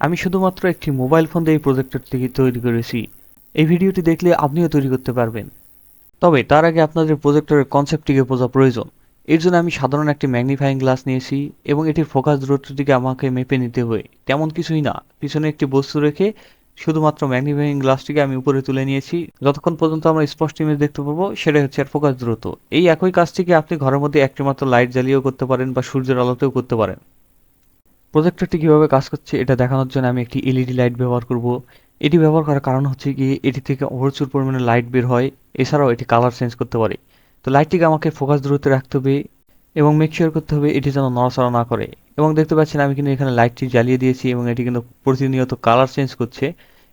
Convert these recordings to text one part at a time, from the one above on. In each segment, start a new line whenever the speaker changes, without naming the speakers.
আমি শুধুমাত্র একটি মোবাইল ফোন দিয়ে এই প্রজেক্টরটি তৈরি করেছি। এই ভিডিওটি দেখলে আপনিও তৈরি করতে পারবেন। তবে তার আগে আপনাদের প্রজেক্টরের কনসেপ্টটিকে বোঝা প্রয়োজন। এর জন্য আমি সাধারণ একটি ম্যাগনিফাইং গ্লাস নিয়েছি এবং এটির ফোকাস দূরত্বটিকে আমাকে মেপে নিতে হবে। তেমন কিছুই না। পিছনে একটি বস্তু রেখে শুধুমাত্র ম্যাগনিফাইং গ্লাসটিকে আমি উপরে তুলে নিয়েছি। যতক্ষণ পর্যন্ত আমরা স্পষ্ট ইমেজ দেখতে পাবো, সেটাই হচ্ছে আর ফোকাস দূরত্ব এই একই কাজটিকে আপনি ঘরের মধ্যে একটি মাত্র লাইট জ্বালিয়েও করতে পারেন বা সূর্যের আলোতেও করতে পারেন। প্রজেক্টরটি কীভাবে কাজ করছে এটা দেখানোর জন্য আমি একটি এলইডি লাইট ব্যবহার করব। এটি ব্যবহার করার কারণ হচ্ছে কি এটি থেকে প্রচুর পরিমাণে লাইট বের হয়। এছাড়াও এটি কালার চেঞ্জ করতে পারে। তো লাইটটিকে আমাকে ফোকাস দূরত্বে রাখতে হবে এবং মেক শিওর করতে হবে এটি যেন নড়াচড়া না করে। এবং দেখতে পাচ্ছেন আমি কিন্তু এখানে লাইটটি জ্বালিয়ে দিয়েছি এবং এটি কিন্তু প্রতিনিয়ত কালার চেঞ্জ করছে।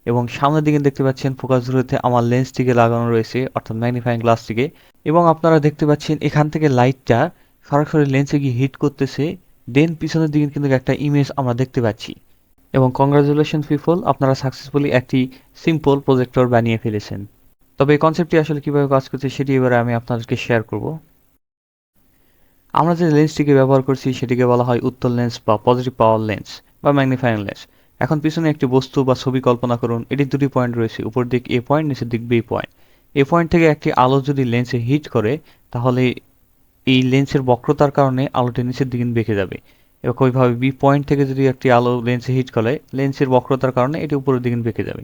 এবং সামনের দিকে দেখতে পাচ্ছেন ফোকাস দূরত্বে আমার লেন্সটিকে লাগানো রয়েছে, অর্থাৎ ম্যাগনিফাইং গ্লাসটিকে এবং আপনারা দেখতে পাচ্ছেন এখান থেকে লাইটটা সরাসরি লেন্সে গিয়ে হিট করতেছে। দেন পিছনের দিকে কিন্তু একটা ইমেজ আমরা দেখতে পাচ্ছি। এবং কংগ্রাচুলেশন পিপল আপনারা সাকসেসফুলি একটি সিম্পল প্রজেক্টর বানিয়ে ফেলেছেন। তবে এই কনসেপ্টটি আসলে কীভাবে কাজ করছে সেটি এবারে আমি আপনাদেরকে শেয়ার করব। আমরা যে লেন্সটিকে ব্যবহার করছি সেটিকে বলা হয় উত্তল লেন্স বা পজিটিভ পাওয়ার লেন্স বা ম্যাগনিফাইং লেন্স এখন পিছনে একটি বস্তু বা ছবি কল্পনা করুন এটির দুটি পয়েন্ট রয়েছে, উপর দিক এ পয়েন্ট নিচের দিক বি পয়েন্ট এ পয়েন্ট থেকে একটি আলো যদি লেন্সে হিট করে, তাহলে এই লেন্সের বক্রতার কারণে আলোটি নিচের দিকে বেঁকে যাবে। এবং ওইভাবে বি পয়েন্ট থেকে যদি একটি আলো লেন্সে হিট করে লেন্সের বক্রতার কারণে এটি উপরের দিকে বেঁকে যাবে।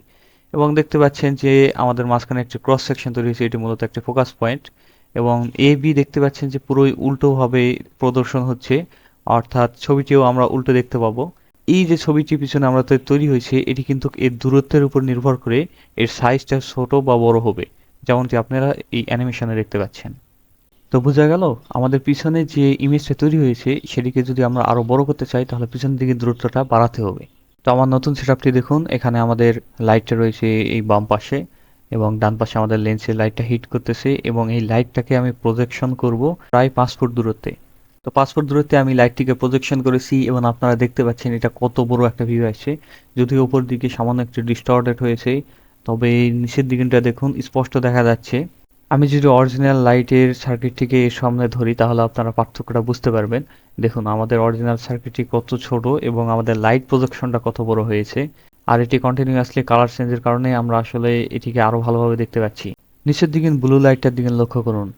এবং দেখতে পাচ্ছেন যে আমাদের মাঝখানে একটি ক্রস সেকশন তৈরি হয়েছে, এটি মূলত একটি ফোকাস পয়েন্ট এবং এ বি দেখতে পাচ্ছেন যে পুরোই উল্টোভাবে প্রদর্শন হচ্ছে, অর্থাৎ ছবিটিও আমরা উল্টো দেখতে পাবো। এই যে ছবিটি পিছনে আমরা তৈরি হয়েছে, এটি কিন্তু এর দূরত্বের উপর নির্ভর করে এর সাইজটা ছোট বা বড় হবে, যেমনটি আপনারা এই অ্যানিমেশনে দেখতে পাচ্ছেন। তো বোঝা গেল আমাদের পিছনে যে ইমেজটা তৈরি হয়েছে, সেটিকে যদি আমরা আরও বড় করতে চাই, তাহলে পিছনের দিকে দূরত্বটা বাড়াতে হবে। তো আমার নতুন সেটআপটি দেখুন, এখানে আমাদের লাইটটা রয়েছে এই বাম পাশে এবং ডান পাশে আমাদের লেন্সের লাইটটা হিট করতেছে এবং এই লাইটটাকে আমি প্রজেকশন করব প্রায় পাঁচ ফুট দূরত্বে। তো পাঁচ ফুট দূরত্বে আমি লাইটটিকে প্রজেকশন করেছি এবং আপনারা দেখতে পাচ্ছেন এটা কত বড় একটা ভিউ আসছে। যদিও উপর দিকে সামান্য একটু ডিস্টর্টেড হয়েছে, তবে নিচের দিকটা দেখুন, স্পষ্ট দেখা যাচ্ছে। আমি যদি অরিজিনাল লাইটের সার্কিটটিকে এর সামনে ধরি, তাহলে আপনারা পার্থক্যটা বুঝতে পারবেন। দেখুন, আমাদের অরিজিনাল সার্কিটটি কত ছোট এবং আমাদের লাইট প্রজেকশনটা কত বড় হয়েছে। আর এটি কন্টিনিউয়াসলি কালার চেঞ্জের কারণে আমরা আসলে এটিকে আরও ভালোভাবে দেখতে পাচ্ছি। নিচের দিকে ব্লু লাইটটার দিকে লক্ষ্য করুন।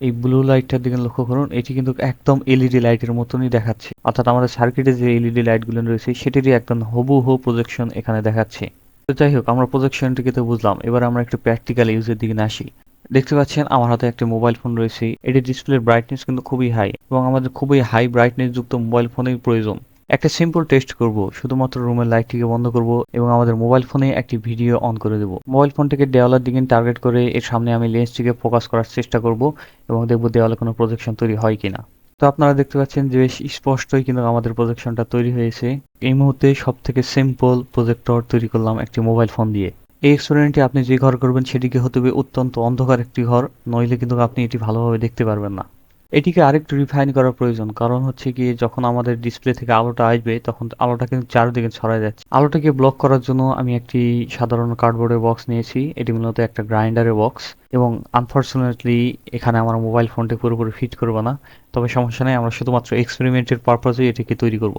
এই ব্লু লাইটটার দিকে লক্ষ্য করুন, এটি কিন্তু একদম এলইডি লাইটের মতনই দেখাচ্ছে। অর্থাৎ আমাদের সার্কিটে যে এলইডি লাইটগুলো রয়েছে, সেটিরই একদম হবু প্রজেকশন এখানে দেখাচ্ছে। তো যাই হোক, আমরা প্রজেকশনটিকে তো বুঝলাম। এবার আমরা একটু প্র্যাকটিক্যাল ইউজের দিকে আসি। দেখতে পাচ্ছেন আমার হাতে একটি মোবাইল ফোন রয়েছে। এটি ডিসপ্লের ব্রাইটনেস কিন্তু খুবই হাই এবং আমাদের খুবই হাই ব্রাইটনেস যুক্ত মোবাইল ফোনের প্রয়োজন। একটা সিম্পল টেস্ট করব, শুধুমাত্র রুমের লাইটটিকে বন্ধ করব এবং আমাদের মোবাইল ফোনে একটি ভিডিও অন করে দেব। মোবাইল ফোনটিকে দেওয়ালের দিকে টার্গেট করে এর সামনে আমি লেন্সটিকে ফোকাস করার চেষ্টা করব এবং দেখব দেওয়ালে কোনো প্রজেকশন তৈরি হয় কিনা। তো আপনারা দেখতে পাচ্ছেন যে বেশ স্পষ্টই কিন্তু আমাদের প্রজেকশনটা তৈরি হয়েছে। এই মুহূর্তে সব থেকে সিম্পল প্রজেক্টর তৈরি করলাম একটি মোবাইল ফোন দিয়ে। এই রেস্টুরেন্টে আপনি যে ঘর করবেন সেটিকে হতে হবে? অত্যন্ত অন্ধকার একটি ঘর, নইলে কিন্তু আপনি এটি ভালোভাবে দেখতে পারবেন না। এটিকে আরেকটু রিফাইন করার প্রয়োজন। কারণ হচ্ছে কি যখন আমাদের ডিসপ্লে থেকে আলোটা আসবে, তখন আলোটা কিন্তু চারিদিকে ছড়ায় যাচ্ছে। আলোটাকে ব্লক করার জন্য আমি একটি সাধারণ কার্ডবোর্ডের বক্স নিয়েছি। এটি মূলত একটা গ্রাইন্ডারের বক্স এবং আনফর্চুনেটলি এখানে আমার মোবাইল ফোনটি পুরোপুরি ফিট করব না। তবে সমস্যা নেই, আমরা শুধুমাত্র এক্সপেরিমেন্টের পারপাজে এটিকে তৈরি করব।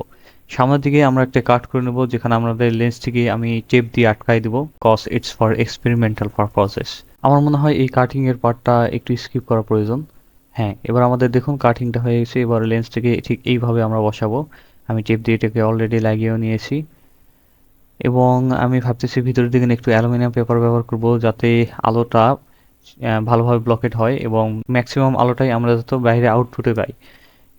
সামনের দিকে আমরা একটা কাট করে নেব, যেখানে আমাদের লেন্সটিকে আমি টেপ দিয়ে আটকাই দেবো cause it's for experimental purposes আমার মনে হয় এই কাটিং এর পার্টটা একটু স্কিপ করা প্রয়োজন। হ্যাঁ এবার আমাদের দেখুন কাটিংটা হয়ে গেছে, এবার লেন্সটাকে ঠিক এইভাবে আমরা বসাবো। আমি টেপ দিয়ে এটাকে অলরেডি লাগিয়েও নিয়েছি। এবং আমি ভাবতেছি ভিতরের দিকে একটু অ্যালুমিনিয়াম পেপার ব্যবহার করব যাতে আলোটা ভালোভাবে ব্লকেট হয় এবং ম্যাক্সিমাম আলোটাই আমরা যত বাইরে আউটপুটে পাই।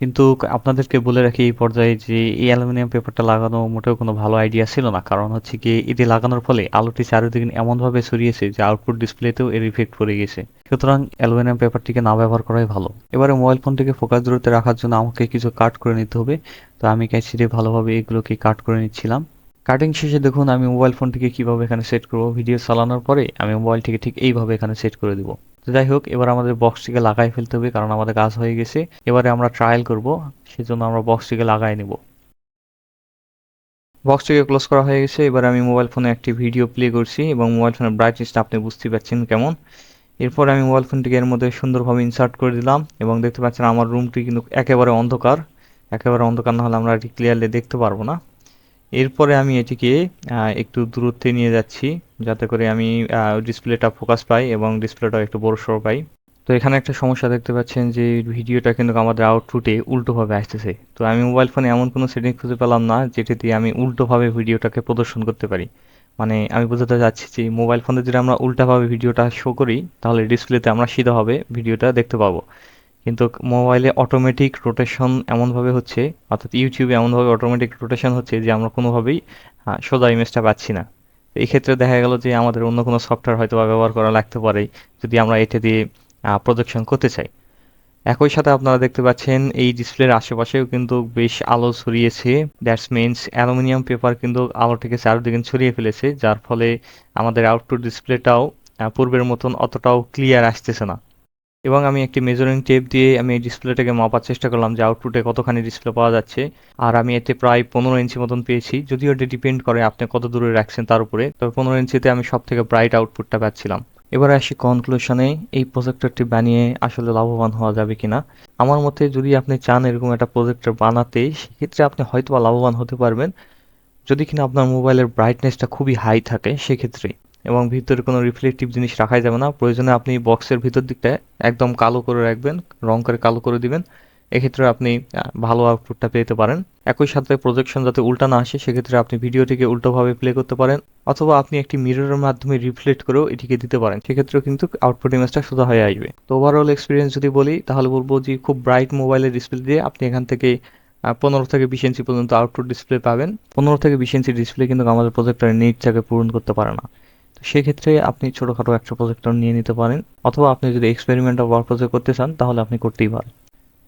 কিন্তু আপনাদেরকে বলে রাখি এই পর্যায়ে যে এই অ্যালুমিনিয়াম পেপারটা লাগানো মোটেও কোনো ভালো আইডিয়া ছিল না। কারণ হচ্ছে কি এটি লাগানোর ফলে আলোটি চারিদিকে এমনভাবে ছড়িয়েছে যে আউটপুট ডিসপ্লেতেও এর ইফেক্ট পড়ে গেছে। সুতরাং অ্যালুমিনিয়াম পেপারটিকে না ব্যবহার করাই ভালো। এবারে মোবাইল ফোনটিকে ফোকাস দূরত্বে রাখার জন্য আমাকে কিছু কাট করে নিতে হবে। তো আমি ক্যাচি দিয়ে ভালোভাবে এগুলোকে কাট করে নিচ্ছিলাম। কাটিং শেষে দেখুন আমি মোবাইল ফোনটিকে কীভাবে এখানে সেট করব। ভিডিও চালানোর পরে আমি মোবাইলটিকে ঠিক এইভাবে এখানে সেট করে দিব। তো যাই হোক, এবার আমাদের বক্সটিকে লাগাই ফেলতে হবে, কারণ আমাদের কাজ হয়ে গেছে। এবারে আমরা ট্রায়াল করব, সেজন্য আমরা বক্সটিকে লাগাই নেব। বক্সটিকে ক্লোজ করা হয়ে গেছে, এবার আমি মোবাইল ফোনে একটি ভিডিও প্লে করছি, এবং মোবাইল ফোনের ব্রাইটনেসটা আপনি বুঝতে পারছেন কেমন। এরপর আমি মোবাইল ফোনটিকে এর মধ্যে সুন্দরভাবে ইনসার্ট করে দিলাম, এবং দেখতে পাচ্ছেন আমার রুমটি কিন্তু একেবারে অন্ধকার। একেবারে অন্ধকার না হলে আমরা এটি ক্লিয়ারলি দেখতে পারব না।
এরপরে আমি এটিকে একটু দূরত্বে নিয়ে যাচ্ছি, যাতে করে আমি ডিসপ্লেটা ফোকাস পাই এবং ডিসপ্লেটা একটু বড় সড়ো পাই। তো এখানে একটা সমস্যা দেখতে পাচ্ছেন যে ভিডিওটা কিন্তু আমাদের আউটপুটে উল্টোভাবে আসতেছে। তো আমি মোবাইল ফোনে এমন কোনো সেটিং খুঁজে পেলাম না, যেটি দিয়ে আমি উল্টোভাবে ভিডিওটাকে প্রদর্শন করতে পারি। মানে আমি বোঝাতে চাচ্ছি যে মোবাইল ফোনে যদি আমরা উল্টাভাবে ভিডিওটা শো করি, তাহলে ডিসপ্লেতে আমরা সিধাভাবে ভিডিওটা দেখতে পাবো। কিন্তু মোবাইলে অটোমেটিক রোটেশন এমনভাবে হচ্ছে, অর্থাৎ ইউটিউবে এমনভাবে অটোমেটিক রোটেশন হচ্ছে যে আমরা কোনোভাবেই সোজা ইমেজটা পাচ্ছি না। এই ক্ষেত্রে দেখা গেল যে আমাদের অন্য কোনো সফটওয়্যার হয়তো ব্যবহার করা লাগতে পারে, যদি আমরা এটা দিয়ে প্রজেকশন করতে চাই। একই সাথে আপনারা দেখতে পাচ্ছেন, এই ডিসপ্লের আশেপাশেও কিন্তু বেশ আলো ছড়িয়েছে। দ্যাটস মিনস অ্যালুমিনিয়াম পেপার কিন্তু আলোটিকে চারদিকে ছড়িয়ে ফেলেছে, যার ফলে আমাদের আউটপুট ডিসপ্লেটাও পূর্বের মতন অতটাও ক্লিয়ার আসতেছে না। এবং আমি একটি মেজারিং টেপ দিয়ে আমি এই ডিসপ্লেটাকে মাপার চেষ্টা করলাম যে আউটপুটে কতখানি ডিসপ্লে পাওয়া যাচ্ছে। আর আমি এতে প্রায় পনেরো ইঞ্চি মতন পেয়েছি। যদিও এটি ডিপেন্ড করে আপনি কত দূরে রাখছেন তার উপরে, তবে পনেরো ইঞ্চিতে আমি সব থেকে ব্রাইট আউটপুটটা পাচ্ছিলাম। এবার আসি কনক্লুশনে এই প্রজেক্টরটি বানিয়ে আসলে লাভবান হওয়া যাবে কিনা। আমার মতে যদি আপনি চান এরকম একটা প্রজেক্টর বানাতে, সেক্ষেত্রে আপনি হয়তো লাভবান হতে পারবেন। যদি কিনা আপনার মোবাইলের ব্রাইটনেসটা খুবই হাই থাকে, সেক্ষেত্রে। এবং ভিতরে কোনো রিফ্লেকটিভ জিনিস রাখাই যাবে না। প্রয়োজনে আপনি বক্সের ভিতর দিকটা একদম কালো করে রাখবেন, রং করে কালো করে দিবেন। এক্ষেত্রে আপনি ভালো আউটপুটটা পেতে পারেন। একই সাথে প্রজেকশন যাতে উল্টা না আসে, সেক্ষেত্রে আপনি ভিডিওটিকে উল্টোভাবে প্লে করতে পারেন অথবা আপনি একটি মিররের মাধ্যমে রিফ্লেক্ট করেও এটিকে দিতে পারেন। সেক্ষেত্রেও কিন্তু আউটপুট ইমেজটা সোজা হয়ে আসবে। তো ওভারঅল এক্সপিরিয়েন্স যদি বলি, তাহলে বলব যে খুব ব্রাইট মোবাইলের ডিসপ্লে দিয়ে আপনি এখান থেকে পনেরো থেকে বিশ ইঞ্চি পর্যন্ত আউটপুট ডিসপ্লে পাবেন। পনেরো থেকে বিশ ইঞ্চি ডিসপ্লে কিন্তু আমাদের প্রজেক্টরের নিডটাকে পূরণ করতে পারে না। সেক্ষেত্রে আপনি ছোটখাটো একটা প্রজেক্টর নিয়ে নিতে পারেন, অথবা আপনি যদি এক্সপেরিমেন্ট ওয়ার্ক প্রজেক্ট করতে চান, তাহলে আপনি করতেই পারেন।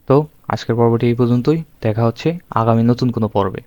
তো, আজকের পর্বটি এই পর্যন্তই। দেখা হচ্ছে আগামী নতুন কোনো পর্বে।